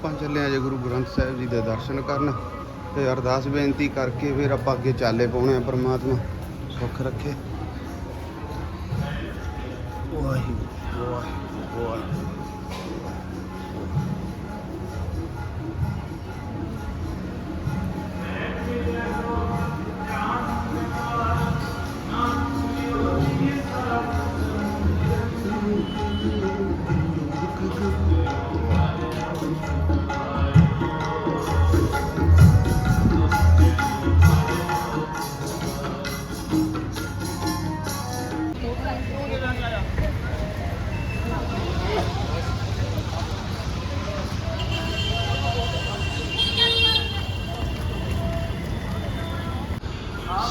ਆਪਾਂ ਚੱਲੇ ਆ ਜੇ ਗੁਰੂ ਗ੍ਰੰਥ ਸਾਹਿਬ ਜੀ ਦੇ ਦਰਸ਼ਨ ਕਰਨ ਤੇ ਅਰਦਾਸ ਬੇਨਤੀ ਕਰਕੇ ਫਿਰ ਆਪਾਂ ਅੱਗੇ ਚਾਲੇ ਪਾਉਣੇ ਆ ਪ੍ਰਮਾਤਮਾ, ਸੁੱਖ ਰੱਖੇ। ਵਾਹਿਗੁਰੂ ਵਾਹਿਗੁਰੂ ਵਾਹਿਗੁਰੂ।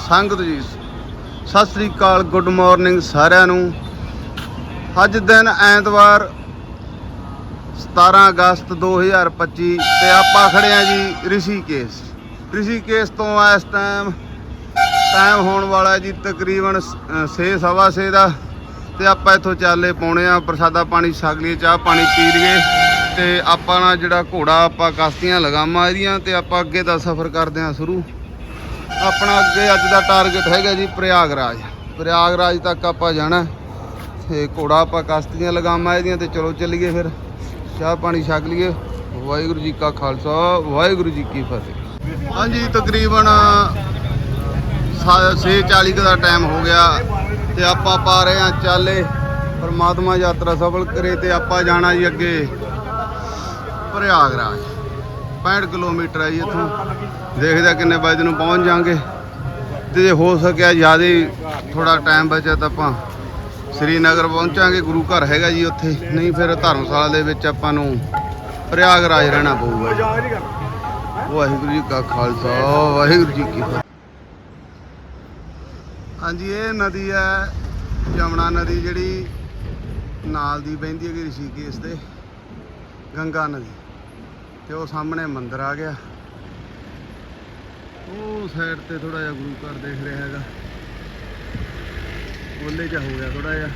ਸੰਗਤ ਜੀ, ਸਤਿ ਸ੍ਰੀ ਅਕਾਲ, ਗੁੱਡ ਮਾਰਨਿੰਗ ਸਾਰਿਆਂ ਨੂੰ। ਅੱਜ ਦਿਨ ਐਤਵਾਰ 17 ਅਗਸਤ 2025 ਤੇ ਆਪਾਂ ਖੜੇ ਆ ਜੀ ਰਿਸ਼ੀਕੇਸ਼। ਰਿਸ਼ੀਕੇਸ਼ ਤੋਂ ਇਸ ਟਾਈਮ ਟਾਈਮ ਹੋਣ ਵਾਲਾ ਜੀ ਤਕਰੀਬਨ 6 ਸਵਾ ਛੇ ਦਾ ਤੇ ਆਪਾਂ ਇੱਥੋਂ ਚਾਲੇ ਪਾਉਣੇ ਆ ਪ੍ਰਸਾਦਾ ਪਾਣੀ ਛਕ ਲਈਏ, ਚਾਹ ਪਾਣੀ ਪੀ ਲਈਏ ਤੇ ਆਪਾਂ ਨਾ ਜਿਹੜਾ ਘੋੜਾ ਆਪਾਂ ਕਸ਼ਤੀਆਂ ਲਗਾਵਾਂ ਇਹਦੀਆਂ ਤੇ ਆਪਾਂ ਅੱਗੇ ਦਾ ਸਫ਼ਰ ਕਰਦੇ ਆ ਸ਼ੁਰੂ। ਆਪਣਾ ਅੱਗੇ ਅੱਜ ਦਾ ਟਾਰਗੇਟ ਹੈਗਾ ਜੀ ਪ੍ਰਯਾਗਰਾਜ। ਪ੍ਰਯਾਗਰਾਜ ਤੱਕ ਆਪਾਂ ਜਾਣਾ ਤੇ ਘੋੜਾ ਆਪਾਂ ਕਸ਼ਤੀਆਂ ਲਗਾਵਾਂ ਇਹਦੀਆਂ ਤੇ ਚਲੋ ਚੱਲੀਏ ਫਿਰ। ਚਾਹ ਪਾਣੀ ਛਕ ਲਈਏ। ਵਾਹਿਗੁਰੂ ਜੀ ਕਾ ਖਾਲਸਾ, ਵਾਹਿਗੁਰੂ ਜੀ ਕੀ ਫਤਿਹ। ਹਾਂਜੀ, ਤਕਰੀਬਨ 6:40 ਦਾ ਟਾਈਮ ਹੋ ਗਿਆ ਤੇ ਆਪਾਂ ਪਾ ਰਹੇ ਹਾਂ ਚਾਲੇ। ਪਰਮਾਤਮਾ ਯਾਤਰਾ ਸਫਲ ਕਰੇ ਤੇ ਆਪਾਂ ਜਾਣਾ ਜੀ ਅੱਗੇ ਪ੍ਰਯਾਗਰਾਜ। 65 ਕਿਲੋਮੀਟਰ ਹੈ ਜੀ ਇੱਥੋਂ। ਦੇਖਦੇ ਹਾਂ ਕਿੰਨੇ ਵਜੇ ਨੂੰ ਪਹੁੰਚ ਜਾਾਂਗੇ ਤੇ ਜੇ ਹੋ ਸਕਿਆ ਜ਼ਿਆਦਾ ਥੋੜਾ ਟਾਈਮ ਬਚਿਆ ਤਾਂ ਆਪਾਂ ਸ੍ਰੀਨਗਰ ਪਹੁੰਚਾਂਗੇ। ਗੁਰੂ ਘਰ ਹੈਗਾ ਜੀ ਉੱਥੇ। ਨਹੀਂ ਫਿਰ ਧਰਮਸ਼ਾਲਾ ਦੇ ਵਿੱਚ ਆਪਾਂ ਨੂੰ ਪ੍ਰਯਾਗਰਾਜ ਰਹਿਣਾ ਪਊਗਾ ਜੀ। ਵਾਹਿਗੁਰੂ ਜੀ ਕਾ ਖਾਲਸਾ, ਵਾਹਿਗੁਰੂ ਜੀ ਕੀ ਫਤਿਹ। ਹਾਂਜੀ, ਇਹ ਨਦੀ ਹੈ ਯਮਨਾ ਨਦੀ ਜਿਹੜੀ ਨਾਲ ਦੀ ਬਹਿੰਦੀ ਹੈ ਰਿਸ਼ੀਕੇਸ਼ ਦੇ। ਗੰਗਾ ਨਦੀ। ਤੇ ਉਹ ਸਾਹਮਣੇ ਮੰਦਿਰ ਆ ਗਿਆ। ਉਹ ਸਾਈਡ ਤੇ ਥੋੜਾ ਜਿਹਾ ਗੁਰੂ ਘਰ ਦੇਖ ਰਿਹਾ ਹੈਗਾ। ਉਹਲੇ ਜਿਹਾ ਹੋ ਗਿਆ ਥੋੜਾ ਜਿਹਾ।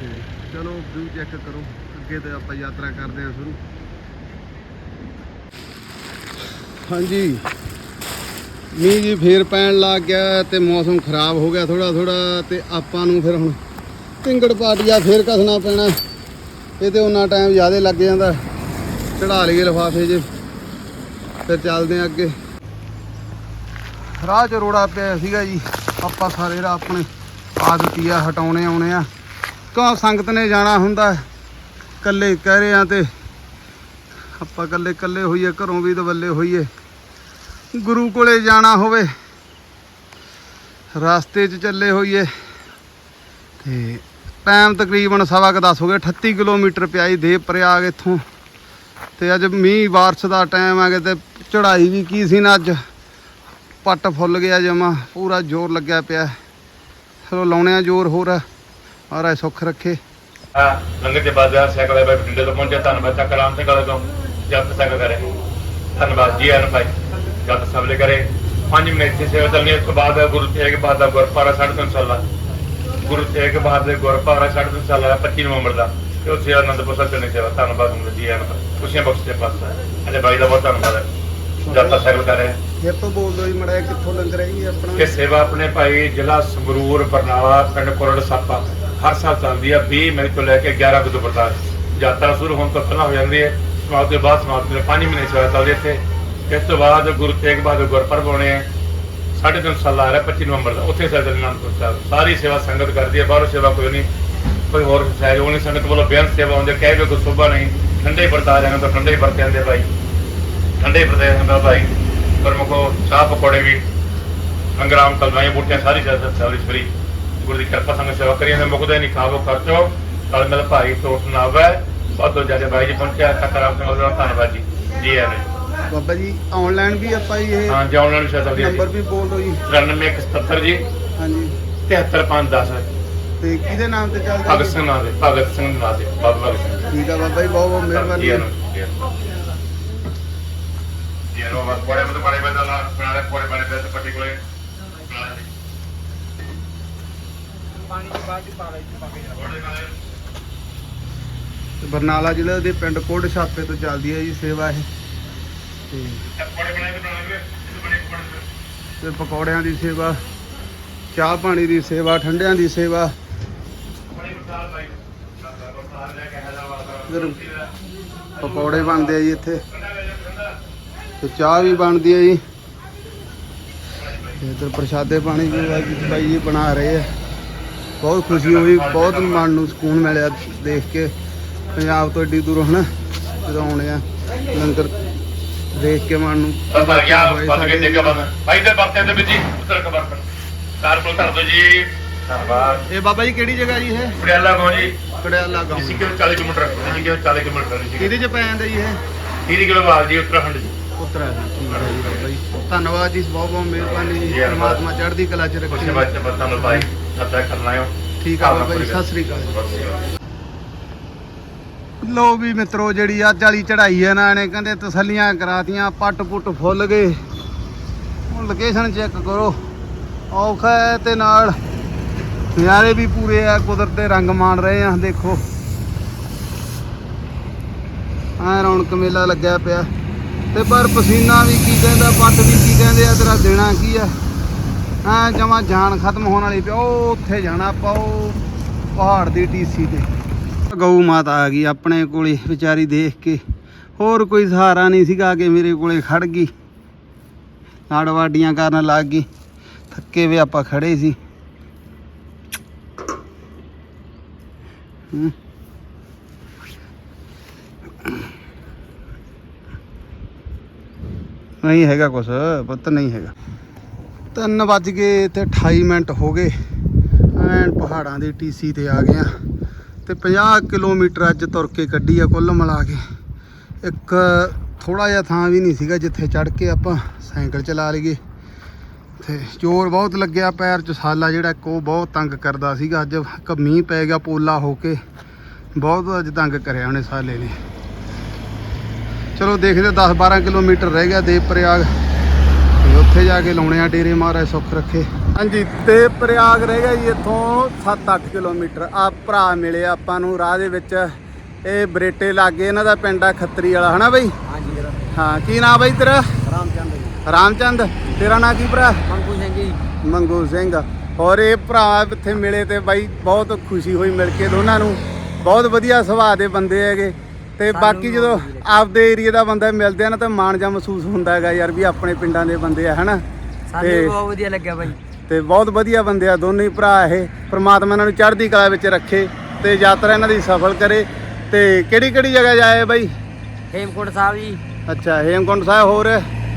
ਤੇ ਚਲੋ ਵਿਊ ਚੈੱਕ ਕਰੋ। ਅੱਗੇ ਤੇ ਆਪਾਂ ਯਾਤਰਾ ਕਰਦੇ ਹਾਂ ਸ਼ੁਰੂ। ਹਾਂਜੀ। ਮੀਂਹ ਜੀ ਫੇਰ ਪੈਣ ਲੱਗ ਗਿਆ ਤੇ ਮੌਸਮ ਖਰਾਬ ਹੋ ਗਿਆ ਥੋੜਾ ਥੋੜਾ ਤੇ ਆਪਾਂ ਨੂੰ ਫਿਰ ਹੁਣ ਟਿੰਗੜ ਪਾਟਿਆ ਫੇਰ ਕਸਣਾ ਪੈਣਾ। ਇਹ ਤੇ ਉਹਨਾਂ ਟਾਈਮ ਜ਼ਿਆਦਾ ਲੱਗ ਜਾਂਦਾ। ਚੜਾ ਲਈਏ ਲਿਫਾਫੇ ਜੇ। ਫਿਰ ਚੱਲਦੇ ਆ ਅੱਗੇ। ਰਾਹ 'ਚ ਰੋੜਾ ਪਿਆ ਸੀਗਾ ਜੀ। ਆਪਾਂ ਸਾਰੇ ਰਾਹ ਆਪਣੇ ਆਦਤੀ ਆ ਹਟਾਉਣੇ ਆਉਣੇ ਆ। ਕਿਉਂ ਸੰਗਤ ਨੇ ਜਾਣਾ ਹੁੰਦਾ? ਇਕੱਲੇ ਕਹਿ ਰਹੇ ਆ ਤੇ ਆਪਾਂ ਇਕੱਲੇ ਇਕੱਲੇ ਹੋਈਏ, ਘਰੋਂ ਵੀ ਦਵੱਲੇ ਹੋਈਏ। ਗੁਰੂ ਕੋਲੇ ਜਾਣਾ ਹੋਵੇ, ਰਸਤੇ 'ਚ ਚੱਲੇ ਹੋਈਏ। ਤੇ ਟਾਈਮ ਤਕਰੀਬਨ ਸਵਾ ਕੁ ਦਸ ਹੋ ਗਿਆ 38 ਕਿਲੋਮੀਟਰ ਪਿਆ ਜੀ ਦੇਵ ਪ੍ਰਯਾਗ ਇੱਥੋਂ। ਤੇ ਅੱਜ ਮੀਂਹ ਬਾਰਿਸ਼ ਦਾ ਟਾਈਮ ਆ ਗਿਆ ਤੇ ਚੜਾਈ ਵੀ ਕੀ ਸੀ ਨਾ ਅੱਜ? ਪੱਟ ਫੁੱਲ ਗਿਆ ਜਮਾ, ਪੂਰਾ ਜ਼ੋਰ ਲੱਗਿਆ ਪਿਆ। ਚਲੋ ਲਾਉਣੇ ਆ ਜ਼ੋਰ ਹੋਰ ਮਹਾਰਾਜ ਸੁੱਖ ਰੱਖੇ। ਹਾਂ ਲੰਗਰ ਦੇ ਬਾਅਦ ਆ ਸਾਈਕਲ ਵਾਲੇ ਬਠਿੰਡੇ ਤੋਂ ਪਹੁੰਚਿਆ, ਧੰਨਵਾਦ ਚੱਕ ਰਾਮ ਸਿੰਘ ਵਾਲੇ ਤੋਂ। ਜਦ ਸਾਈਕਲ ਕਰੇ। ਧੰਨਵਾਦ ਜੀ ਆਨ ਭਾਈ। ਜਦ ਸਭਲੇ ਕਰੇ। 5 ਮਿੰਟ ਦੀ ਸੇਵਾ ਚੱਲਣੀ ਉਸ ਤੋਂ ਬਾਅਦ ਗੁਰੂ ਤੇਗ ਬਹਾਦਰ ਗੁਰਪਾਰਾ 350 ਸਾਲਾ ਗੁਰੂ ਤੇਗ ਬਹਾਦਰ ਗੁਰਪਾਰਾ 350 ਸਾਲਾ 25 ਨਵੰਬਰ ਦਾ। ਤੇ ਸੇਵਾ ਆਨੰਦਪੁਰ ਸਾਹਿਬ ਚੱਲਣੀ ਸੇਵਾ ਧੰਨਵਾਦ ਹੁੰਦਾ ਜੀ ਆਨ ਖੁਸ਼ੀਆਂ ਬਖਸ਼ ਦੇ ਪਾਸ ਅਜੇ ਬਾਈ ਦਾ ਬਹੁਤ ਧੰਨਵਾਦ ਹੈ ਜਦ ਤੱਕ ਸਾਈਕਲ ਕਰ ਰਹੇ ਫਿਰ ਤੋਂ ਬੋਲ ਦੋ ਜੀ ਮੜਾ ਕਿੱਥੋਂ ਲੰਗਰ ਹੈ ਜੀ ਆਪਣਾ ਕਿ ਸੇਵਾ ਆਪਣੇ ਭਾਈ ਜ਼ਿਲ੍ਹਾ ਸੰਗਰੂਰ ਬਰਨਾਲਾ ਪਿੰਡ ਕੋਰੜ ਸਾਪਾ ਹਰ ਸਾਲ ਚੱਲਦੀ ਹੈ 20 ਮਈ ਤੋਂ ਲੈ ਕੇ 11 ਅਕਤੂਬਰ ਤੱਕ ਯਾਤਰਾ ਸ਼ੁਰੂ ਹੋਣ ਤੋਂ ਪਹਿਲਾਂ ਹੋ ਜਾਂਦੀ ਹੈ ਸਮਾਪਤੀ ਬਾਅਦ ਦੇ 5 ਮਹੀਨੇ ਸੇਵਾ ਚੱਲਦੀ ਇੱਥੇ ਇਸ ਤੋਂ ਬਾਅਦ ਗੁਰੂ ਤੇਗ ਬਹਾਦਰ ਗੁਰਪੁਰਬ ਹੋਣੇ ਹੈ ਸਾਢੇ ਤਿੰਨ ਸਾਲ ਆ ਰਿਹਾ 25 ਨਵੰਬਰ ਦਾ ਉੱਥੇ ਸੈਦ ਅਨੰਦਪੁਰ ਸਾਹਿਬ ਸਾਰੀ ਸੇਵਾ ਸੰਗਤ ਕਰਦੀ ਹੈ ਬਾਹਰੋਂ ਸੇਵਾ ਕੋਈ ਨਹੀਂ ਕੋਈ ਹੋਰ ਸਹਿਜ ਨਹੀਂ ਸੰਗਤ ਵੱਲੋਂ ਬੇਅੰਤ ਸੇਵਾ ਹੁੰਦੀ ਕਹਿ ਵੀ ਕੋਈ ਸੁਭਾ ਨਹੀਂ। ਠੰਡੇ ਵਰਤਾ ਜਾਣਾ ਤਾਂ ਠੰਡੇ ਵਰਤੇ ਜਾਂਦੇ ਭਾਈ। ਠੰਡੇ ਵਰਤੇ ਜਾਂਦਾ ਭਾਈ ਪਰਮਖੋ ਚਾਹ ਪਕੌੜੇ ਵੀ ਅੰਗਰਾਮ ਕਲਵਾਈਆਂ ਬੂਟੀਆਂ ਸਾਰੀ ਸਰਵਿਸ ਫਰੀ ਗੁਰੂ ਦੀ ਕਿਰਪਾ ਸੰਗ ਸੇਵਾ ਕਰੀਏ ਨੇ ਮੁਕਦੇ ਨਹੀਂ ਖਾਵੋ ਖਰਚੋ। ਤਲ ਮਿਲ ਭਾਈ ਤੋਟ ਨਾ ਆਵੇ ਬਹੁਤ ਜ਼ਿਆਦਾ ਬਾਈ ਜੀ ਪਹੁੰਚਿਆ ਤਕਰਾਮ ਸਿੰਘ ਦਾ ਧੰਨਵਾਦ ਜੀ। ਜੀ ਆਵੇ ਬਾਬਾ ਜੀ ਆਨਲਾਈਨ ਵੀ ਆਪਾਂ ਜੀ ਇਹ ਹਾਂ ਜਾਉਣ ਨਾਲ ਸ਼ਾਇਦ ਨੰਬਰ ਵੀ ਬੋਲ ਦਿਓ ਜੀ। 93177 ਜੀ। ਹਾਂਜੀ। 73510 ਤੇ ਕਿਹਦੇ ਨਾਮ ਤੇ ਚੱਲਦਾ ਭਗਤ ਸਿੰਘ ਨਾਂ ਦੇ ਭਗਤ ਸਿੰਘ ਨਾਂ ਦੇ ਬਾਬਾ ਭਗਤ ਸਿੰਘ ਠੀਕ ਆ ਬਾਬਾ ਜੀ ਬਹੁਤ ਬਹੁਤ ਮਿਹਰਬਾਨੀ। ਜੀ ਹੈ। ਦੀ ਬਾਲਟੀ ਪਾ ਲਈ ਪਾ ਕੇ। ਤੇ ਬਰਨਾਲਾ ਜ਼ਿਲ੍ਹੇ ਦੇ ਪਿੰਡ ਕੋਟ ਛਾਪੇ ਤੋਂ ਚੱਲਦੀ ਹੈ ਜੀ ਸੇਵਾ ਇਹ। ਤੇ ਪਕੌੜਿਆਂ ਦੀ ਸੇਵਾ ਚਾਹ ਪਾਣੀ ਦੀ ਸੇਵਾ ਠੰਡਿਆਂ ਦੀ ਸੇਵਾ ਬੜੀ ਬਸਾਲ ਭਾਈ ਬਸਾਲ ਲੈ ਕੇ ਇੱਧਰ ਪਕੌੜੇ ਬਣਦੇ ਆ ਜੀ ਇੱਥੇ। ਤੇ ਚਾਹ ਵੀ ਬਣਦੀ ਹੈ ਜੀ। ਇੱਧਰ ਪ੍ਰਸ਼ਾਦੇ ਪਾਣੀ ਵੀ ਬਾਈ- ਜੀ ਬਣਾ ਰਹੇ ਆ। ਬਹੁਤ ਖੁਸ਼ੀ ਹੋਈ ਬਹੁਤ ਮਨ ਨੂੰ ਸਕੂਨ ਮਿਲਿਆ ਦੇਖ ਕੇ। ਪੰਜਾਬ ਤੋਂ ਏਡੀ ਦੂਰੋਂ ਹਨਾ ਜਦੋਂ ਆਉਣੇ ਆ ਲੰਗਰ ਦੇਖ ਕੇ ਮਨ ਨੂੰ ਬਸ ਆ ਗਿਆ ਬਸ ਕੇ ਬਸ ਭਾਈ ਦੇ ਬਰਤੇ ਦੇ ਵਿੱਚ ਜੀ ਉਤਰ ਕੇ ਬਰਤਨ ਕਾਰ ਦੋ ਜੀ। ਧੰਨਵਾਦ। ਇਹ ਬਾਬਾ ਜੀ ਕਿਹੜੀ ਜਗ੍ਹਾ ਜੀ ਇਹ? ਪੜਿਆਲਾ ਗੋ ਜੀ। ਕੜਿਆਲਾ ਗਾਉਂ। ਇਸੇ ਕਿਲੋ 40 ਕਿਲੋਮੀਟਰ ਇਸੇ ਕਿਲੋ 40 ਕਿਲੋਮੀਟਰ ਜੀ। ਕਿਹਦੇ ਚ ਪੈ ਜਾਂਦਾ ਜੀ ਇਹ? 30 ਕਿਲੋਵਾਲ ਜੀ ਉੱਤਰਾਖੰਡ ਜੀ। ਉੱਤਰਾਖੰਡ ਠੀਕ ਹੈ ਜੀ ਬਾਬਾ ਜੀ। ਧੰਨਵਾਦ ਜੀ ਬਹੁਤ ਬਹੁਤ ਮਿਹਰਬਾਨੀ ਜੀ। ਪਰਮਾਤਮਾ ਚੜ੍ਹਦੀ ਕਲਾ ਚ ਕੁਛ ਰੱਖੇ ਬਾਤ ਬਤਾ ਨੂੰ ਭਾਈ ਸੱਚਾ ਕਰਨਾ ਹੈ ਠੀਕ ਆ ਬਾਬਾ ਜੀ ਸਤਿ ਸ੍ਰੀ ਅਕਾਲ ਲੋ ਵੀ ਮਿੱਤਰੋ ਜਿਹੜੀ ਅੱਜ ਵਾਲੀ ਚੜ੍ਹਾਈ ਹੈ ਨਾ ਇਹਨੇ ਕਹਿੰਦੇ ਤਸੱਲੀਆਂ ਕਰਾਤੀਆਂ ਪੱਟ ਪੁੱਟ ਫੁੱਲ ਗਏ। ਹੁਣ ਲੋਕੇਸ਼ਨ ਚੈੱਕ ਕਰੋ। ਔਖਾ ਤੇ ਨਾਲ ਨਜ਼ਾਰੇ ਵੀ ਪੂਰੇ ਆ, ਕੁਦਰਤ ਦੇ ਰੰਗ ਮਾਣ ਰਹੇ ਆ, ਦੇਖੋ। ਆ ਰੌਣਕ ਮੇਲਾ ਲੱਗਿਆ ਪਿਆ। ਤੇ ਪਰ ਪਸੀਨਾ ਵੀ ਕੀ ਕਹਿੰਦਾ, ਪੱਟ ਵੀ ਕੀ ਕਹਿੰਦੇ ਆ, ਤੇਰਾ ਦੇਣਾ ਕੀ ਆ? ਆ ਜਮਾ ਜਾਨ ਖਤਮ ਹੋਣ ਵਾਲੀ ਪਿਆ, ਉਹ ਉੱਥੇ ਜਾਣਾ ਆਪਾਂ, ਉਹ ਪਹਾੜ ਦੀ ਟੀਸੀ ਤੇ। ਗਊ ਮਾਤਾ ਆ ਗਈ ਆਪਣੇ ਕੋਲੇ, ਵਿਚਾਰੀ ਦੇਖ ਕੇ। ਹੋਰ ਕੋਈ ਸਹਾਰਾ ਨਹੀਂ ਸੀਗਾ ਕਿ ਮੇਰੇ ਕੋਲੇ ਖੜ ਗਈ। ਨਾੜ ਵਾਡੀਆਂ ਕਰਨ ਲੱਗ ਗਈ। ਥੱਕੇ ਵੇ ਆਪਾਂ ਖੜੇ ਸੀ। ਹੂੰ। ਨਹੀਂ ਹੈਗਾ ਕੁਛ, ਪੁੱਤ ਨਹੀਂ ਹੈਗਾ। ਤਿੰਨ ਵੱਜ ਗਏ ਤੇ 28 ਮਿੰਟ ਹੋ ਗਏ। ਐਨ ਪਹਾੜਾਂ ਦੀ ਟੀਸੀ ਤੇ ਆ ਗਏ ਆ ਤੇ 50 ਕਿਲੋਮੀਟਰ ਅੱਜ ਤੁਰ ਕੇ ਕੱਢੀ ਆ ਕੁੱਲ ਮਿਲਾ ਕੇ। ਇੱਕ ਥੋੜਾ ਜਿਹਾ ਥਾਂ ਵੀ ਨਹੀਂ ਸੀਗਾ ਜਿੱਥੇ ਚੜ ਕੇ ਆਪਾਂ ਸਾਈਕਲ ਚਲਾ ਲਈਏ। ਤੇ ਜ਼ੋਰ ਬਹੁਤ ਲੱਗਿਆ ਪੈਰ ਚ ਸਾਲਾ ਜਿਹੜਾ ਉਹ ਬਹੁਤ ਤੰਗ ਕਰਦਾ ਸੀਗਾ। ਅੱਜ ਮੀਂਹ ਪੈ ਗਿਆ ਪੋਲਾ ਹੋ ਕੇ। ਬਹੁਤ ਅੱਜ ਤੰਗ ਕਰਿਆ ਉਹਨੇ ਸਾਲੇ ਨੇ। ਚਲੋ ਦੇਖਦੇ 10 12 ਕਿਲੋਮੀਟਰ ਰਹਿ ਗਿਆ ਦੇਵ ਪ੍ਰਯਾਗ ਤੇ ਉੱਥੇ ਜਾ ਕੇ ਲਾਉਣੇ ਆ ਡੇਰੇ ਮਹਾਰਾਜ ਸੁੱਖ ਰੱਖੇ। ਹਾਂਜੀ ਤੇ ਪ੍ਰਯਾਗ ਰਹਿ ਗਿਆ ਜੀ ਇੱਥੋਂ 7-8 ਕਿਲੋਮੀਟਰ। ਆ ਭਰਾ ਮਿਲੇ ਆਪਾਂ ਨੂੰ ਰਾਹ ਦੇ ਵਿੱਚ। ਇਹ ਬਰੇਟੇ ਲਾਗੇ ਇਹਨਾਂ ਦਾ ਪਿੰਡ ਆ ਖੱਤਰੀ ਵਾਲਾ ਹਨਾ ਬਈ? ਹਾਂਜੀ ਹਾਂ ਕੀ ਨਾਂ ਬਈ ਤੇਰਾ? ਰਾਮਚੰਦ। ਰਾਮਚੰਦ ਤੇਰਾ ਨਾਂ ਕੀ ਭਰਾ? ਮੰਗੂ ਸਿੰਘ ਜੀ। ਮੰਗੂ ਸਿੰਘ। ਔਰ ਇਹ ਭਰਾ ਇੱਥੇ ਮਿਲੇ ਤੇ ਬਾਈ ਬਹੁਤ ਖੁਸ਼ੀ ਹੋਈ ਮਿਲ ਕੇ ਦੋਨਾਂ ਨੂੰ। ਬਹੁਤ ਵਧੀਆ ਸੁਭਾਅ ਦੇ ਬੰਦੇ ਹੈਗੇ। ਤੇ ਬਾਕੀ ਜਦੋਂ ਆਪਦੇ ਏਰੀਆ ਦਾ ਬੰਦਾ ਮਿਲਦੇ ਆ ਨਾ ਤਾਂ ਮਾਣ ਜਾਂ ਮਹਿਸੂਸ ਹੁੰਦਾ ਹੈਗਾ ਯਾਰ ਵੀ ਆਪਣੇ ਪਿੰਡਾਂ ਦੇ ਬੰਦੇ ਆ ਹਨਾ? ਸਾਨੂੰ ਬਹੁਤ ਵਧੀਆ ਲੱਗਿਆ ਬਾਈ। ਤੇ ਬਹੁਤ ਵਧੀਆ ਬੰਦੇ ਆ ਦੋਨੇ ਭਰਾ ਇਹ। ਪ੍ਰਮਾਤਮਾ ਇਹਨਾਂ ਨੂੰ ਚੜ੍ਹਦੀ ਕਲਾ ਵਿੱਚ ਰੱਖੇ ਤੇ ਯਾਤਰਾ ਇਹਨਾਂ ਦੀ ਸਫਲ ਕਰੇ। ਤੇ ਕਿਹੜੀ ਕਿਹੜੀ ਜਗ੍ਹਾ ਜਾਏ ਬਾਈ? ਹੇਮਕੁੰਟ ਸਾਹਿਬ ਜੀ। ਅੱਛਾ ਹੇਮਕੁੰਟ ਸਾਹਿਬ ਹੋਰ?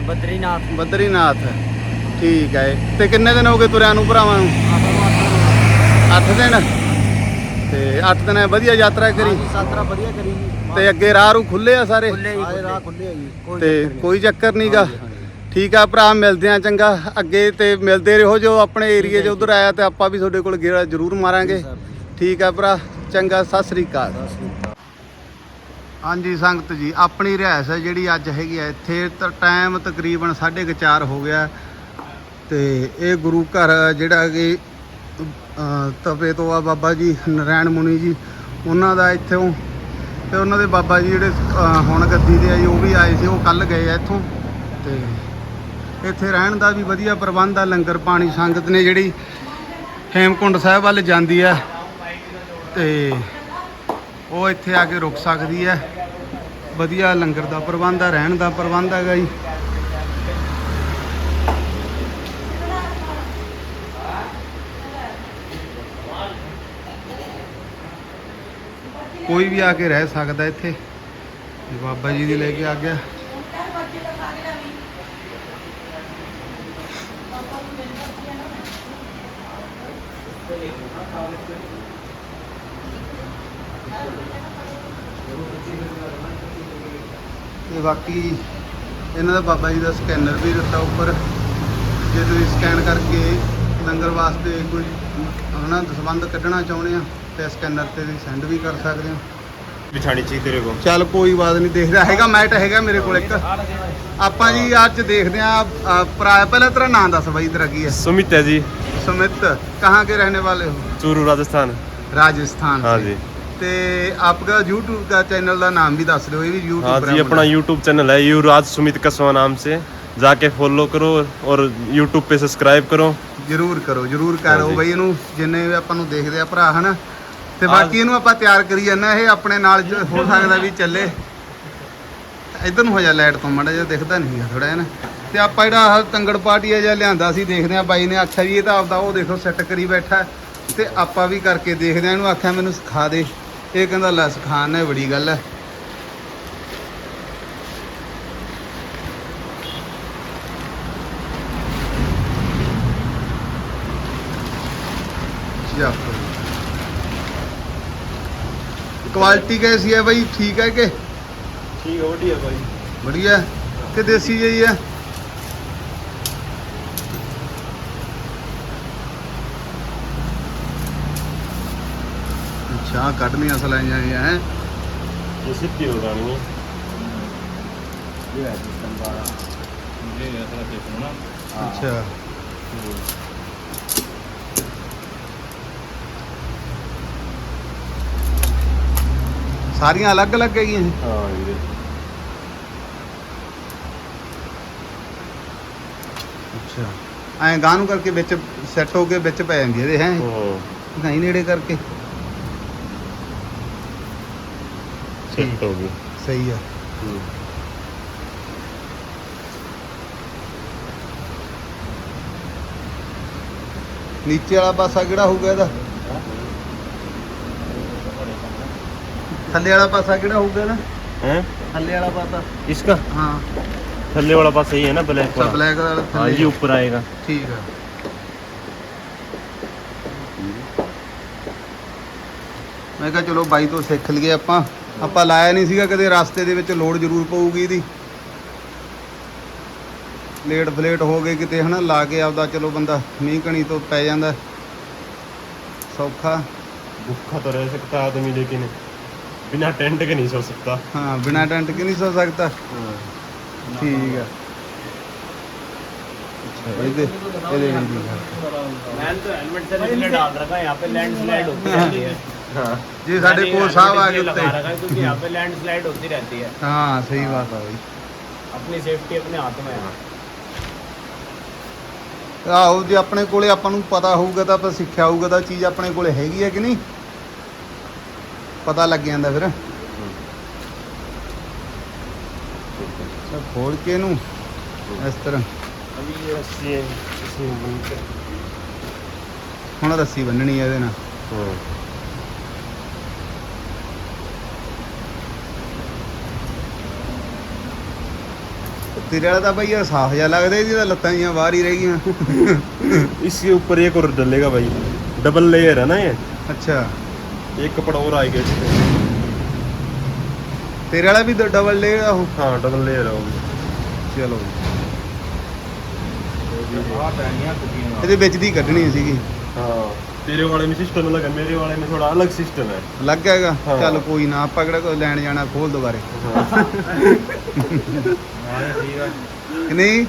ਬਦਰੀਨਾਥ। ਬਦਰੀਨਾਥ। ਠੀਕ ਹੈ ਤੇ ਕਿੰਨੇ ਦਿਨ ਹੋ ਗਏ ਤੁਰਿਆਂ ਨੂੰ ਭਰਾਵਾਂ ਨੂੰ? ਆਪਾਂ 8 ਦਿਨ? ਤੇ 8 ਦਿਨ ਵਧੀਆ ਯਾਤਰਾ ਕਰੀ? ਸਾਤਰਾ ਵਧੀਆ ਕਰੀ ਜੀ। ਤੇ ਅੱਗੇ ਰਾਹ ਰੂ ਖੁੱਲੇ ਆ ਸਾਰੇ? ਖੁੱਲੇ ਆਏ ਰਾਹ ਖੁੱਲੇ ਆ ਜੀ। ਕੋਈ ਤੇ ਚੱਕਰ ਨਹੀਂ। ਕੋਈ ਚੱਕਰ ਨਹੀਂਗਾ ਠੀਕ ਆ ਭਰਾ ਮਿਲਦੇ ਆ ਚੰਗਾ। ਅੱਗੇ ਤੇ ਮਿਲਦੇ ਰਹੋ ਜੋ ਆਪਣੇ ਏਰੀਏ 'ਚ ਉਧਰ ਆਇਆ ਤੇ ਆਪਾਂ ਵੀ ਤੁਹਾਡੇ ਕੋਲ ਗੇੜਾ ਜ਼ਰੂਰ ਮਾਰਾਂਗੇ। ਠੀਕ ਆ ਭਰਾ ਚੰਗਾ ਸਤਿ ਸ੍ਰੀ ਅਕਾਲ। ਹਾਂਜੀ ਸੰਗਤ ਜੀ, ਆਪਣੀ ਰਿਹਾਇਸ਼ ਹੈ ਜਿਹੜੀ ਅੱਜ ਹੈਗੀ ਆ ਇੱਥੇ ਤਾਂ ਟਾਈਮ ਤਕਰੀਬਨ 4:30 ਹੋ ਗਿਆ ਤੇ ਇਹ ਗੁਰੂ ਘਰ ਜਿਹੜਾ ਕਿ ਤਪੇ ਤੋਂ ਆ ਬਾਬਾ ਜੀ, ਨਰੈਣ ਮੁਨੀ ਜੀ, ਉਹਨਾਂ ਦਾ ਇੱਥੋਂ ਤੇ ਉਹਨਾਂ ਦੇ ਬਾਬਾ ਜੀ ਜਿਹੜੇ ਹੁਣ ਗੱਦੀ ਦੇ ਆ ਜੀ ਉਹ ਵੀ ਆਏ ਸੀ, ਉਹ ਕੱਲ ਗਏ ਆ ਇੱਥੋਂ। ਤੇ ਇੱਥੇ ਰਹਿਣ ਦਾ ਵੀ ਵਧੀਆ ਪ੍ਰਬੰਧ ਆ, ਲੰਗਰ ਪਾਣੀ ਸੰਗਤ ਨੇ ਜਿਹੜੀ ਹੇਮਕੁੰਡ ਸਾਹਿਬ ਵੱਲ ਜਾਂਦੀ ਆ। ਤੇ ਉਹ ਇੱਥੇ ਆ ਕੇ ਰੁਕ ਸਕਦੀ ਹੈ। ਵਧੀਆ ਲੰਗਰ ਦਾ ਪ੍ਰਬੰਧ ਆ, ਰਹਿਣ ਦਾ ਪ੍ਰਬੰਧ ਹੈਗਾ ਜੀ। ਕੋਈ ਵੀ ਆ ਕੇ ਰਹਿ ਸਕਦਾ ਇੱਥੇ। ਬਾਬਾ ਜੀ ਦੀ ਲੈ ਕੇ ਆ ਗਿਆ। ਤੇ ਬਾਕੀ ਇਹਨਾਂ ਦਾ ਬਾਬਾ ਜੀ ਦਾ ਸਕੈਨਰ ਵੀ ਦਿੱਤਾ ਉੱਪਰ। ਜੇ ਤੁਸੀਂ ਸਕੈਨ ਕਰਕੇ ਲੰਗਰ ਵਾਸਤੇ ਕੋਈ ਹਨਾ ਦਸਬੰਦ ਕੱਢਣਾ ਚਾਹੁੰਦੇ ਆ ਤੇ ਸਕੈਨਰ ਤੇ ਵੀ ਸੈਂਡ ਵੀ ਕਰ ਸਕਦੇ ਹੋ ਵਿਛਾਣੀ ਚੀਜ਼ ਤੇਰੇ ਕੋਲ? ਚੱਲ ਕੋਈ ਬਾਤ ਨਹੀਂ ਦੇਖਦਾ ਹੈਗਾ ਮੈਟ ਹੈਗਾ ਮੇਰੇ ਕੋਲ ਇੱਕ। ਆਪਾਂ ਜੀ ਅੱਜ ਦੇਖਦੇ ਆ ਪਰਾਇਆ ਪਹਿਲਾਂ ਤੇਰਾ ਨਾਂ ਦੱਸ ਬਾਈ ਤੇਰਾ ਕੀ ਹੈ? ਸੁਮਿਤ ਹੈ ਜੀ। ਸੁਮਿਤ ਕਹਾਂ ਕੇ ਰਹਿਣੇ ਵਾਲੇ ਹੋ? ਚੂਰੂ ਰਾਜਸਥਾਨ। ਰਾਜਸਥਾਨ हाँ जी ਤੇ ਆਪਕਾ YouTube ਦਾ ਚੈਨਲ ਦਾ ਨਾਮ ਵੀ ਦੱਸ ਦਿਓ ਇਹ ਵੀ YouTube हाँ पर जी है अपना यूट्यूब चैनल है युवराज सुमित कसवा नाम से जाके फॉलो करो और यूट्यूब पे सब्सक्राइब करो ਜਰੂਰ ਕਰੋ ਜਰੂਰ ਕਰੋ ਬਈ ਇਹਨੂੰ ਜਿੰਨੇ ਵੀ ਆਪਾਂ ਨੂੰ ਦੇਖਦੇ ਆ ਭਰਾ ਹਨ? ਤੇ ਬਾਕੀ ਇਹਨੂੰ ਆਪਾਂ ਤਿਆਰ ਕਰੀ ਜਾਂਦਾ ਇਹ ਆਪਣੇ ਨਾਲ ਹੋ ਸਕਦਾ ਵੀ ਚੱਲੇ। ਇਧਰ ਨੂੰ ਹੋ ਜਾ ਲਾਈਟ ਤੋਂ ਮੜਾ ਜਿਹਾ ਦਿਖਦਾ ਨਹੀਂ ਥੋੜਾ ਜਿਹਾ ਤੇ ਆਪਾਂ ਜਿਹੜਾ ਆਹ ਤੰਗੜ ਪਾਰਟੀ ਆ ਜਿਹਾ ਲਿਆਂਦਾ ਸੀ ਦੇਖਦੇ ਆ ਬਾਈ ਨੇ ਆਖਿਆ ਜੀ ਇਹ ਤਾਂ ਆਪਦਾ ਉਹ ਦੇਖੋ ਸੈੱਟ ਕਰੀ ਬੈਠਾ। ਤੇ ਆਪਾਂ ਵੀ ਕਰਕੇ ਦੇਖਦੇ ਆ ਇਹਨੂੰ ਆਖਿਆ ਮੈਨੂੰ ਸਿਖਾ ਦੇ। ਇਹ ਕਹਿੰਦਾ ਲੈ ਸਖਾਨ ਨੇ ਬੜੀ ਗੱਲ ਹੈ। ਕੁਆਲਿਟੀ ਕੈਸੀ ਹੈ ਬਾਈ? ਠੀਕ ਹੈ ਕਿ? ਠੀਕ ਹੈ ਵਧੀਆ ਭਾਈ ਵਧੀਆ ਦੇਸੀ ਜਿਹੀ ਹੈ? ਕੱਢ ਲਈ ਹੈ। ਹੈ ਇਹ ਹੈ ਸਿਸਟਮ ਬਾਰਾ ਸਾਰੀਆਂ ਅਲੱਗ-ਅਲੱਗ ਹੈਗੀਆਂ ਹਾਂ ਅੱਛਾ। ਐਂ ਗਾਂ ਨੂੰ ਕਰਕੇ ਵਿੱਚ ਸੈੱਟ ਹੋ ਕੇ ਵਿੱਚ ਪੈ ਜਾਂਦੀ ਇਹਦੇ ਹੈ। ਨਹੀਂ ਨੇੜੇ ਕਰਕੇ। सेट होगी ਸਹੀ ਆ ਨੀਚੇ ਵਾਲਾ ਪਾਸਾ ਕਿਹੜਾ ਹੋਊਗਾ ਇਹਦਾ ਥੱਲੇ ਵਾਲਾ ਪਾਸਾ ਕਿਹੜਾ ਹੋਊਗਾ ਇਹਦਾ हैं ਥੱਲੇ ਵਾਲਾ ਪਾਸਾ इसका ਹਾਂ थल्ले वाला पास यही है ना ब्लैक ਸਭ वाला ਬਲੈਕ ਵਾਲਾ हाँ ਥੱਲੇ ये ऊपर आएगा ਠੀਕ ਆ ਮੈਂ ਕਿਹਾ ਚਲੋ ਬਾਈ ਤੋਂ ਸਿੱਖ ਲਈਏ ਆਪਾਂ ਆਪਾਂ ਲਾਇਆ ਨਹੀਂ ਸੀਗਾ ਕਦੇ ਰਸਤੇ ਦੇ ਵਿੱਚ ਲੋਡ ਜ਼ਰੂਰ ਪਊਗੀ ਇਹਦੀ ਲੇਟ ਫਲੇਟ ਹੋ ਗਏ ਕਿਤੇ ਹਨਾ ਲਾ ਕੇ ਆਪਦਾ ਚਲੋ ਬੰਦਾ ਮੀਂਹ ਕਣੀ ਤੋਂ ਪੈ ਜਾਂਦਾ ਸੌਖਾ भूखा तो रह सकता है आदमी लेकिन बिना टेंट के नहीं सो सकता ਹਾਂ ਬਿਨਾ ਟੈਂਟ ਕੇ ਨਹੀਂ ਸੋ ਸਕਦਾ ਠੀਕ ਆ ਅੱਛਾ ਇਹਦੇ ਇਹਦੇ ਵਿੱਚ ਵੀ ਹੈ। मैंने तो हेलमेट से इसलिए डाल रखा है यहाँ पे लैंडस्लाइड होती रहती है हाँ ਜੇ ਸਾਡੇ मैंने ਕੋਲ ਸਾਹਿਬ ਆ helmet ਗਏ इसलिए लगा ਉੱਤੇ रखा है क्योंकि यहाँ पे लैंडस्लाइड होती रहती है ਹਾਂ ਸਹੀ ਬਾਤ ਆ ਬਈ अपनी सेफ्टी अपने हाथ में है ਆਹੋ ਜੇ ਆਪਣੇ ਕੋਲੇ ਆਪਾਂ ਨੂੰ ਪਤਾ ਹੋਊਗਾ ਤਾਂ ਆਪਾਂ ਸਿੱਖਿਆ ਹੋਊਗਾ ਤਾਂ ਚੀਜ਼ ਆਪਣੇ ਕੋਲੇ ਹੈਗੀ ਹੈ ਕਿ ਨਹੀਂ ਪਤਾ ਲੱਗ ਜਾਂਦਾ ਫਿਰ ਸਭ ਖੋਲ ਕੇ ਇਹਨੂੰ ਇਸ ਤਰ੍ਹਾਂ अभी ये रस्सी है इसमें बुन के ਹੁਣ ਰੱਸੀ ਬੰਨਣੀ ਹੈ ਇਹਦੇ ਨਾਲ हाँ ਤੇਰੇ ਵਾਲਾ ਤਾਂ ਬਈ ਇਹ ਸਾਫ ਜਿਹਾ ਲੱਗਦਾ ਇਹਦੀ ਤਾਂ ਲੱਤਾਂ ਜੀਆਂ ਬਾਹਰ ਹੀ ਰਹਿ ਗਈਆਂ इसके ऊपर एक और डलेगा भाई डबल लेयर है ना ये ਅੱਛਾ एक कपड़ा और आएगा इसमें ਤੇਰੇ ਵਾਲਾ ਵੀ ਡਬਲ ਲੇ ਉਹ हाँ डबल लेयर है वो भी। ਚਲੋ हाँ पहनिया कुटियाँ ਇਹਦੇ ਵਿੱਚ ਦੀ ਕੱਢਣੀ ਸੀਗੀ ਤੇਰੇ ਵਾਲੇ ਮੇਂ ਸਿਸਟਮ ਅਲੱਗ ਮੇਰੇ ਵਾਲੇ ਮੇਂ ਥੋੜਾ ਅਲੱਗ ਸਿਸਟਮ ਹੈ। ਲੱਗ ਹੈਗਾ ਚੱਲ ਕੋਈ ਨਾ ਆਪਾਂ ਕਿਹੜਾ ਕੋਈ ਲੈਣ ਜਾਣਾ ਖੋਲ ਦੁਬਾਰੇ। ਨਹੀਂ?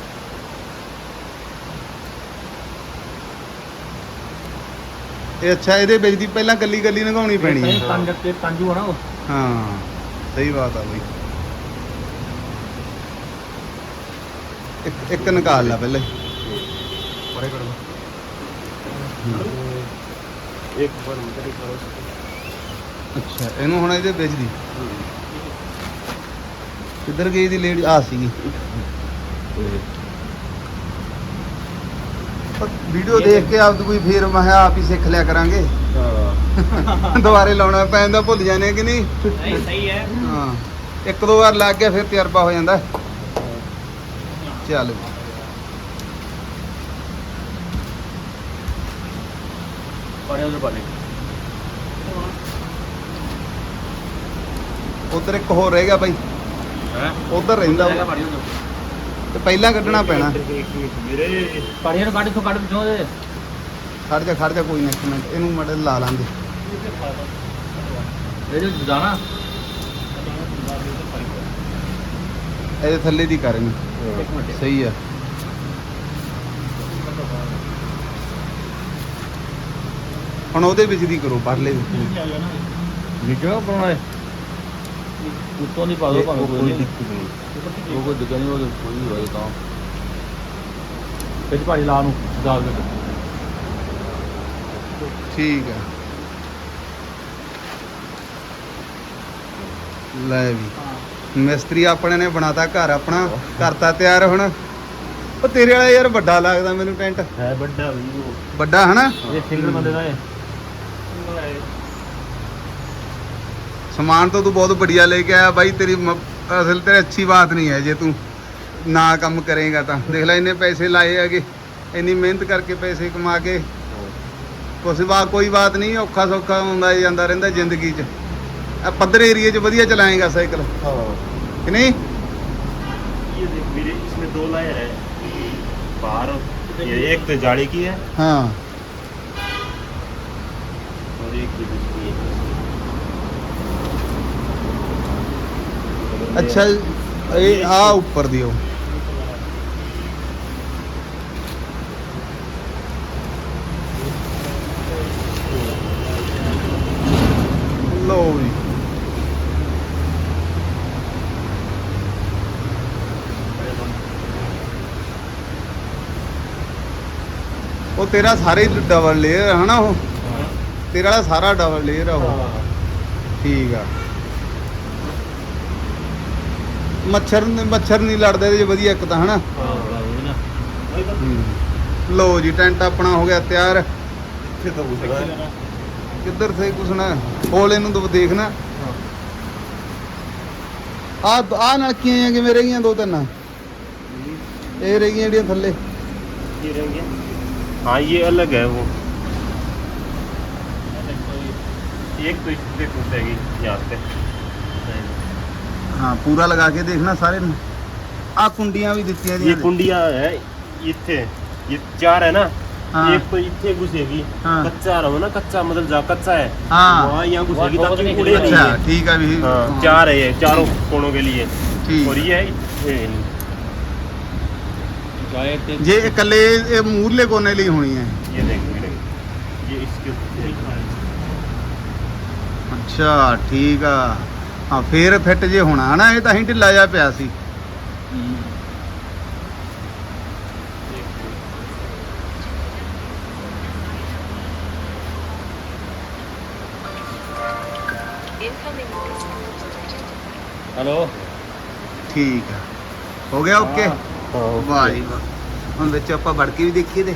ਇਹ ਅੱਛਾ ਇਹਦੇ ਵਿੱਚ ਦੀ ਪਹਿਲਾਂ ਕੱਲੀ ਕੱਲੀ ਲੰਘਾਉਣੀ ਪੈਣੀ ਹੈ। ਪੰਜ ਤੇ ਪੰਜੂ ਆ ਉਹ। ਹਾਂ ਸਹੀ ਬਾਤ ਆ ਬਈ। ਇੱਕ- ਇੱਕ ਨਿਕਾਲ ਲਾ ਪਹਿਲੇ। ਪਰੇ ਕਰੋ ਅੱਛਾ ਇਹਨੂੰ ਹੁਣ ਇਹਦੇ ਵੇਚਦੀ ਕਿੱਧਰ ਗਈ ਦੀ ਲੇਡੀ? ਆ ਸੀਗੀ। ਵੀਡੀਓ ਦੇਖ ਕੇ ਆਪ ਕੋਈ ਫੇਰ ਮੈਂ ਆਪ ਹੀ ਸਿੱਖ ਲਿਆ ਕਰਾਂਗੇ। ਦੁਬਾਰੇ ਲਾਉਣਾ ਪੈਂਦਾ ਭੁੱਲ ਜਾਣੇ ਕਿ ਨਹੀਂ? ਨਹੀਂ ਸਹੀ ਹੈ। ਹਾਂ। ਇੱਕ ਦੋ ਵਾਰ ਲੱਗ ਗਿਆ ਫਿਰ ਤਜਰਬਾ ਹੋ ਜਾਂਦਾ। ਚੱਲ। बड़े उधर बने ਉਧਰ ਇੱਕ ਹੋਰ ਰਹਿ ਗਿਆ ਬਾਈ हैं ਉਧਰ ਰਹਿੰਦਾ ਉਹ। बड़े उधर ਤੇ ਪਹਿਲਾਂ ਕੱਢਣਾ ਪੈਣਾ मेरे पढ़िए तो गाड़ी तो काट दो दे ਖੜ ਜਾ ਖੜ ਜਾ ਕੋਈ ਨਾ ਇੱਕ ਮਿੰਟ ਇਹਨੂੰ ਮੜੇ ਲਾ ਲਾਂਗੇ ये जो जाना ਇਹਦੇ ਥੱਲੇ ਦੀ ਕਰ ਇਹਨੂੰ एक मिनट ਸਹੀ ਆ ਹੁਣ ਉਹਦੇ ਵਿੱਚ ਦੀ ਕਰੋ ਪਰਲੇ ਵਿੱਚ। ਨਿਕਲਣਾ ਪਰਣਾ ਹੈ। ਉੱਤੋਂ ਨਹੀਂ ਪਾ ਦੋ ਭਾਵੇਂ ਕੋਈ ਨਹੀਂ। ਉਹ ਕੋਈ ਦਿੱਕਤ ਨਹੀਂ ਉਹ ਕੋਈ ਵੀ ਤਾਂ। ਵਿੱਚ ਭਾਈ ਲਾ ਨੂੰ ਦਾਗ ਦੇ ਠੀਕ ਹੈ। ਲੈ ਵੀ। ਮਿਸਤਰੀ ਆਪਣੇ ਨੇ ਬਣਾਤਾ ਘਰ ਆਪਣਾ ਕਰਤਾ ਤਿਆਰ ਹੁਣ। ਉਹ ਤੇਰੇ ਵਾਲਾ ਯਾਰ ਵੱਡਾ ਲੱਗਦਾ ਮੈਨੂੰ ਟੈਂਟ। ਹੈ ਵੱਡਾ ਵੀ ਉਹ। ਵੱਡਾ ਹਨਾ? ਇਹ ਸਿੰਗਲ ਬੰਦੇ ਦਾ ਹੈ ਸਮਾਨ ਤਾਂ ਤੂੰ ਬਹੁਤ बढ़िया ਲੈ ਕੇ ਆਇਆ ਬਾਈ ਤੇਰੀ ਮ- ਅਸਲ ਤੇ ਅੱਛੀ ਬਾਤ ਨਹੀਂ ਹੈ ਜੇ ਤੂੰ ਨਾ ਕੰਮ ਕਰੇਗਾ ਤਾਂ ਦੇਖ ਲੈ ਇੰਨੇ ਪੈਸੇ ਲਾਏ ਹੈਗੇ ਇੰਨੀ ਮਿਹਨਤ ਕਰਕੇ ਪੈਸੇ ਕਮਾ ਕੇ ਕੁਛ ਬਾ ਕੋਈ ਬਾਤ ਨਹੀਂ ਔਖਾ ਸੌਖਾ ਹੁੰਦਾ ਹੀ ਜਾਂਦਾ ਰਹਿੰਦਾ ਜ਼ਿੰਦਗੀ 'ਚ ਆ ਪੱਧਰ ਏਰੀਏ 'ਚ ਵਧੀਆ ਚਲਾਏਗਾ ਸਾਈਕਲ ਕਿ ਨਹੀਂ ये देख मेरे इसमें दो लायर है बाहर ये एक तो जाड़ी की है ਹਾਂ और एक ये दूसरी है ਅੱਛਾ ਇਹ ਆ ਉੱਪਰ ਦਿਓ ਲੋ ਜੀ ਉਹ ਤੇਰਾ ਸਾਰੇ ਡਬਲ ਲੇਅਰ ਹਨਾ ਉਹ ਤੇਰਾ ਵਾਲਾ ਸਾਰਾ ਡਬਲ ਲੇਅਰ ਆ ਉਹ ਠੀਕ ਆ ਮੱਛਰ ਨੀ- ਮੱਛਰ ਨਹੀਂ ਲੜਦਾ ਇਹਦੇ 'ਚ ਵਧੀਆ ਇੱਕ ਤਾਂ ਹਨਾ ਹਾਂ ਬੜਾ ਉਹ ਨਾ ਲੋ ਜੀ ਟੈਂਟ ਆਪਣਾ ਹੋ ਗਿਆ ਤਿਆਰ फिर तो घुस रहा है ਕਿੱਧਰ ਸੇ ਕੁਛ ਨਾ ਹੋਲ ਇਹਨੂੰ ਤਾਂ ਦੇਖਣਾ ਆ ਆ ਨਲਕੀਆਂ ਆ ਕਿਵੇਂ ਰਹਿ ਗਈਆਂ ਦੋ ਤਿੰਨ ਇਹ ਰਹਿ ਗਈਆਂ ਜਿਹੜੀਆਂ ਥੱਲੇ ये रहेंगे हाँ ये अलग है वो एक तो इससे घुसेगी यहाँ से ਹਾਂ ਪੂਰਾ ਲਗਾ ਕੇ ਦੇਖਣਾ ਸਾਰੇ ਨੂੰ ਆ ਕੁੰਡੀਆਂ ਵੀ ਦਿੱਤੀਆਂ ये ਦੀਆਂ कुंडिया है इतने ये चार है ना हाँ। एक तो इतने घुसेगी हाँ। कच्चा रहो ना कच्चा मतलब जा कच्चा है हाँ। वहाँ यहाँ घुसेगी वहाँ ताकि ठोक उड़े नहीं नहीं ਅੱਛਾ है ਠੀਕ ਆ ਵੀ हाँ चार है ये चारों कोनों के लिए ਠੀਕ और ये है ये गाय ते ਜੇ ਇਕੱਲੇ ਇਹ ਮੂਰਲੇ ਕੋਨੇ ਲਈ ਹੋਣੀ ਹੈ ਅੱਛਾ ਠੀਕ ਆ। ਹਾਂ ਫੇਰ ਫਿੱਟ ਜੇ ਹੋਣਾ ਨਾ ਇਹ ਤਾਂ ਹੀ ਢਿੱਲਾ ਜਾ ਪਿਆ ਸੀ। ਹਲੋ। ਠੀਕ ਆ। ਹੋ ਗਿਆ ਓਕੇ? ਵਾਹ ਜੀ ਵਾਹ ਹੁਣ ਵਿੱਚ ਆਪਾਂ ਵੜ ਕੇ ਵੀ ਦੇਖੀਏ ਤੇ।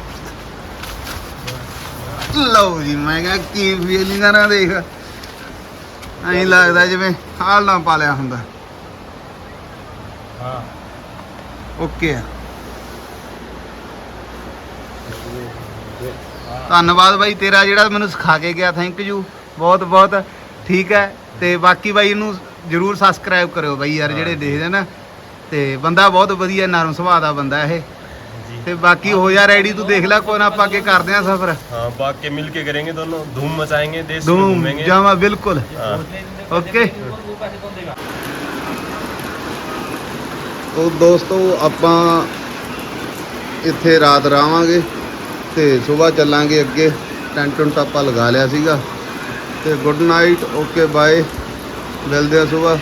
ਲਓ ਜੀ ਮੈਂ ਕਿਹਾ ਕੀ ਫੀਲਿੰਗਾਂ ਨਾਲ ਦੇਖ। ਐਂ ਲੱਗਦਾ ਜਿਵੇਂ ਹਾਲ ਨਾ ਪਾ ਲਿਆ ਹੁੰਦਾ। हाँ ਓਕੇ ਆ। ਧੰਨਵਾਦ ਬਾਈ ਤੇਰਾ ਜਿਹੜਾ ਮੈਨੂੰ ਸਿਖਾ ਕੇ ਗਿਆ ਥੈਂਕ ਯੂ ਬਹੁਤ ਬਹੁਤ ਠੀਕ ਹੈ। ਤੇ ਬਾਕੀ ਬਾਈ ਨੂੰ ਜਰੂਰ ਸਬਸਕ੍ਰਾਈਬ ਕਰਿਓ ਬਾਈ ਯਾਰ ਜਿਹੜੇ ਦੇਖਦੇ ਨਾ। ਤੇ ਬੰਦਾ ਬਹੁਤ ਵਧੀਆ ਨਰਮ ਸੁਭਾਅ ਦਾ ਬੰਦਾ ਇਹ। ਤੇ ਬਾਕੀ ਹੋ ਜਾ ਰੈਡੀ ਤੂੰ ਦੇਖ ਲੈ ਕੋਈ ਨਾ ਆਪਾਂ ਅੱਗੇ ਕਰਦੇ ਆ ਸਫਰ हाँ बाग के मिल के करेंगे दोनों धूम मचाएंगे देश में ਧੂਮ घूमेंगे ਜਾਵਾ ਬਿਲਕੁਲ हाँ ਓਕੇ ਤੋ ਦੋਸਤੋ ਆਪਾਂ ਇੱਥੇ ਰਾਤ ਰਾਵਾਂਗੇ ਤੇ ਸਵੇਰ ਚੱਲਾਂਗੇ ਅੱਗੇ ਟੈਂਟ ਟੁੰਟ ਆਪਾਂ ਲਗਾ ਲਿਆ ਸੀਗਾ ਤੇ ਗੁੱਡ ਨਾਈਟ ਓਕੇ ਬਾਏ ਮਿਲਦੇ ਆ ਸਵੇਰ